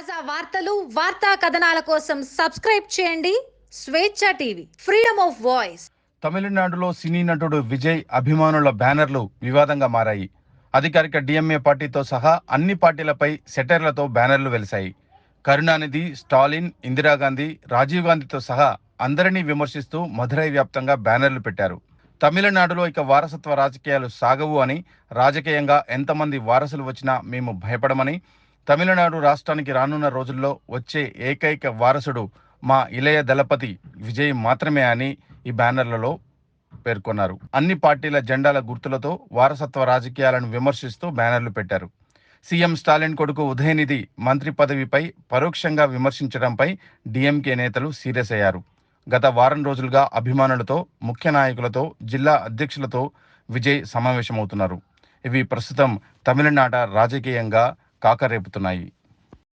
తాజా వార్తలు వార్తా కథనాల కోసం సబ్స్క్రైబ్ చేయండి. స్వేచ్ఛ టీవీ ఫ్రీడమ్ ఆఫ్ వాయిస్. తమిళనాడులో సినీ నటుడు విజయ్ అభిమానుల బ్యానర్లు వివాదంగా మారాయి. అధికారిక డిఎంఏ పార్టీతో సహా అన్ని పార్టీలపై సెటర్లతో బ్యానర్లు వెలిశాయి. కరుణానిధి స్టాలిన్ ఇందిరాగాంధీ రాజీవ్ గాంధీతో సహా అందరినీ విమర్శిస్తూ మధురై వ్యాప్తంగా బ్యానర్లు పెట్టారు. తమిళనాడులో ఇక వారసత్వ రాజకీయాలు సాగవు అని రాజకీయంగా ఎంతమంది వారసులు వచ్చినా మేము భయపడమని తమిళనాడు రాష్ట్రానికి రానున్న రోజుల్లో వచ్చే ఏకైక వారసుడు మా ఇలయ దళపతి విజయ్ మాత్రమే అని ఈ బ్యానర్లలో పేర్కొన్నారు. అన్ని పార్టీల జెండాల గుర్తులతో వారసత్వ రాజకీయాలను విమర్శిస్తూ బ్యానర్లు పెట్టారు. సీఎం స్టాలిన్ కొడుకు ఉదయనిధి మంత్రి పదవిపై పరోక్షంగా విమర్శించడంపై డిఎంకే నేతలు సీరియస్ అయ్యారు. గత వారం రోజులుగా అభిమానులతో ముఖ్య నాయకులతో జిల్లా అధ్యక్షులతో విజయ్ సమావేశమవుతున్నారు. ఇవి ప్రస్తుతం తమిళనాట రాజకీయంగా కాకరేపుతున్నాయి.